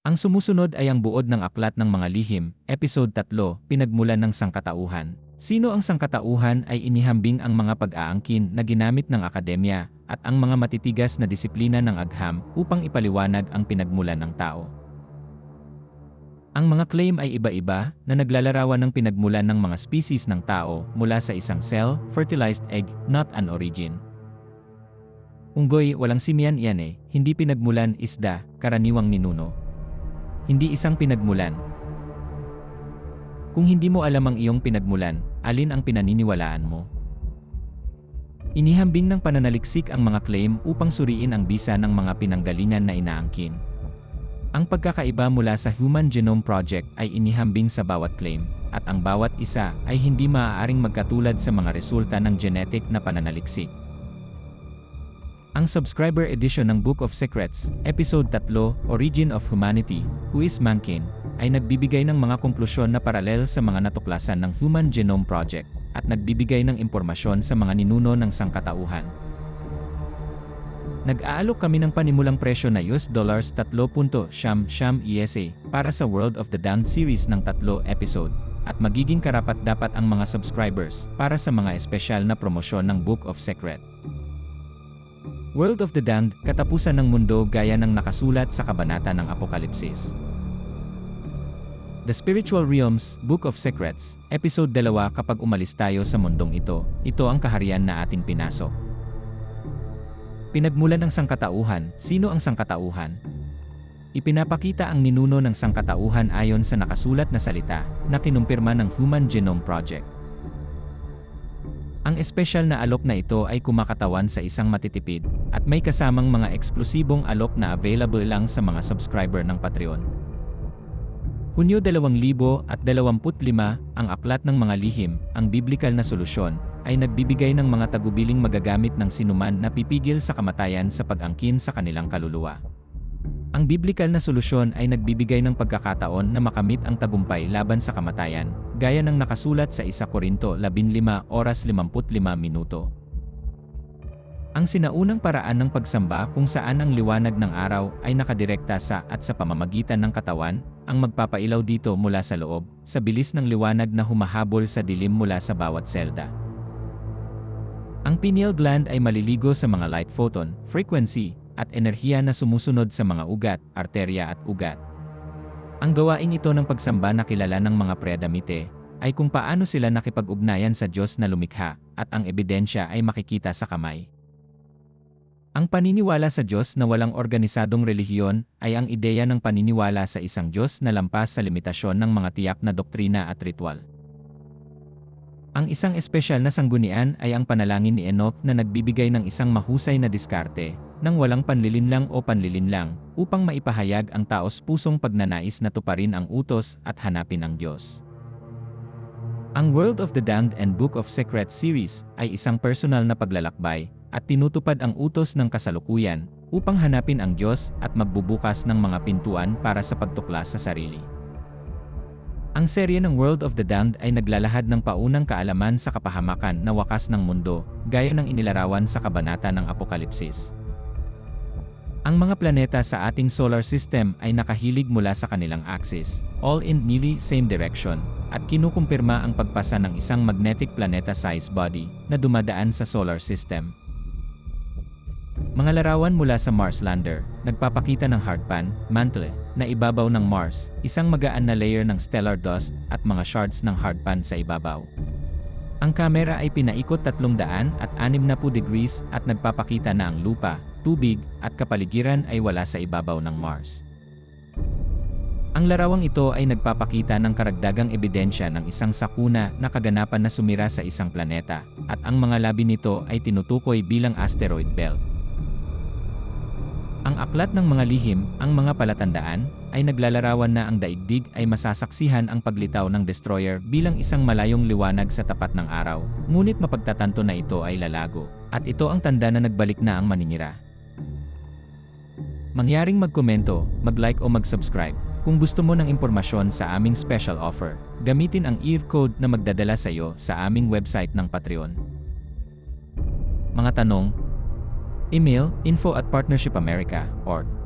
Ang sumusunod ay ang buod ng Aklat ng Mga Lihim, Episode 3, Pinagmulan ng Sangkatauhan. Sino ang sangkatauhan ay inihambing ang mga pag-aangkin na ginamit ng akademya at ang mga matitigas na disiplina ng agham upang ipaliwanag ang pinagmulan ng tao. Ang mga claim ay iba-iba na naglalarawan ng pinagmulan ng mga species ng tao mula sa isang cell, fertilized egg, not an origin. Unggoy, walang simian iyan eh, hindi pinagmulan isda, karaniwang ninuno. Hindi isang pinagmulan. Kung hindi mo alam ang iyong pinagmulan, alin ang pinaniniwalaan mo? Inihambing ng pananaliksik ang mga claim upang suriin ang bisa ng mga pinanggalingan na inaangkin. Ang pagkakaiba mula sa Human Genome Project ay inihambing sa bawat claim, at ang bawat isa ay hindi maaaring magkatulad sa mga resulta ng genetic na pananaliksik. Ang subscriber edition ng Book of Secrets, Episode 3, Origin of Humanity, Who is Mankind, ay nagbibigay ng mga konklusyon na paralel sa mga natuklasan ng Human Genome Project at nagbibigay ng impormasyon sa mga ninuno ng sangkatauhan. Nag-aalok kami ng panimulang presyo na US dollars 3.7 ESA para sa World of the Damned series ng tatlo episode at magiging karapat dapat ang mga subscribers para sa mga espesyal na promosyon ng Book of Secret. World of the Damned, katapusan ng mundo gaya ng nakasulat sa kabanata ng Apokalipsis. The Spiritual Realms, Book of Secrets, Episode 2 Kapag umalis tayo sa mundong ito, ito ang kaharian na ating pinasok. Pinagmulan ng sangkatauhan, sino ang sangkatauhan? Ipinapakita ang ninuno ng sangkatauhan ayon sa nakasulat na salita na kinumpirma ng Human Genome Project. Ang espesyal na alok na ito ay kumakatawan sa isang matitipid at may kasamang mga eksklusibong alok na available lang sa mga subscriber ng Patreon. Hunyo 2025, ang Aklat ng Mga Lihim, ang biblikal na solusyon, ay nagbibigay ng mga tagubiling magagamit ng sinuman na pipigil sa kamatayan sa pag-angkin sa kanilang kaluluwa. Ang biblikal na solusyon ay nagbibigay ng pagkakataon na makamit ang tagumpay laban sa kamatayan, gaya ng nakasulat sa 1 Korinto 15 oras 55 minuto. Ang sinaunang paraan ng pagsamba kung saan ang liwanag ng araw ay nakadirekta sa at sa pamamagitan ng katawan, ang magpapailaw dito mula sa loob, sa bilis ng liwanag na humahabol sa dilim mula sa bawat selda. Ang pineal gland ay maliligo sa mga light photon, frequency, at enerhiya na sumusunod sa mga ugat, arterya at ugat. Ang gawain ito ng pagsamba na kilala ng mga predamite ay kung paano sila nakipag-ugnayan sa Diyos na lumikha at ang ebidensya ay makikita sa kamay. Ang paniniwala sa Diyos na walang organisadong relihiyon ay ang ideya ng paniniwala sa isang Diyos na lampas sa limitasyon ng mga tiyak na doktrina at ritual. Ang isang espesyal na sanggunian ay ang panalangin ni Enoch na nagbibigay ng isang mahusay na diskarte, nang walang panlilinlang o panlilinlang, upang maipahayag ang taos pusong pagnanais na tuparin ang utos at hanapin ang Diyos. Ang World of the Damned and Book of Secrets series ay isang personal na paglalakbay at tinutupad ang utos ng kasalukuyan upang hanapin ang Diyos at magbubukas ng mga pintuan para sa pagtuklas sa sarili. Ang serye ng World of the Damned ay naglalahad ng paunang kaalaman sa kapahamakan na wakas ng mundo, gaya ng inilarawan sa kabanata ng Apokalipsis. Ang mga planeta sa ating solar system ay nakahilig mula sa kanilang axis, all in nearly same direction, at kinukumpirma ang pagpasa ng isang magnetic planeta-sized body na dumadaan sa solar system. Mga larawan mula sa Mars lander, nagpapakita ng hardpan, mantle, na ibabaw ng Mars, isang magaan na layer ng stellar dust at mga shards ng hardpan sa ibabaw. Ang kamera ay pinaikot 300 at 60 degrees at nagpapakita na ang lupa, tubig, at kapaligiran ay wala sa ibabaw ng Mars. Ang larawang ito ay nagpapakita ng karagdagang ebidensya ng isang sakuna na kaganapan na sumira sa isang planeta, at ang mga labi nito ay tinutukoy bilang asteroid belt. Ang aklat ng mga lihim, ang mga palatandaan, ay naglalarawan na ang daigdig ay masasaksihan ang paglitaw ng destroyer bilang isang malayong liwanag sa tapat ng araw, ngunit mapagtatanto na ito ay lalago, at ito ang tanda na nagbalik na ang maninira. Mangyaring magkomento, mag-like o mag-subscribe. Kung gusto mo ng impormasyon sa aming special offer, gamitin ang ear code na magdadala sa iyo sa aming website ng Patreon. Mga tanong, Email info at partnershipamerica.org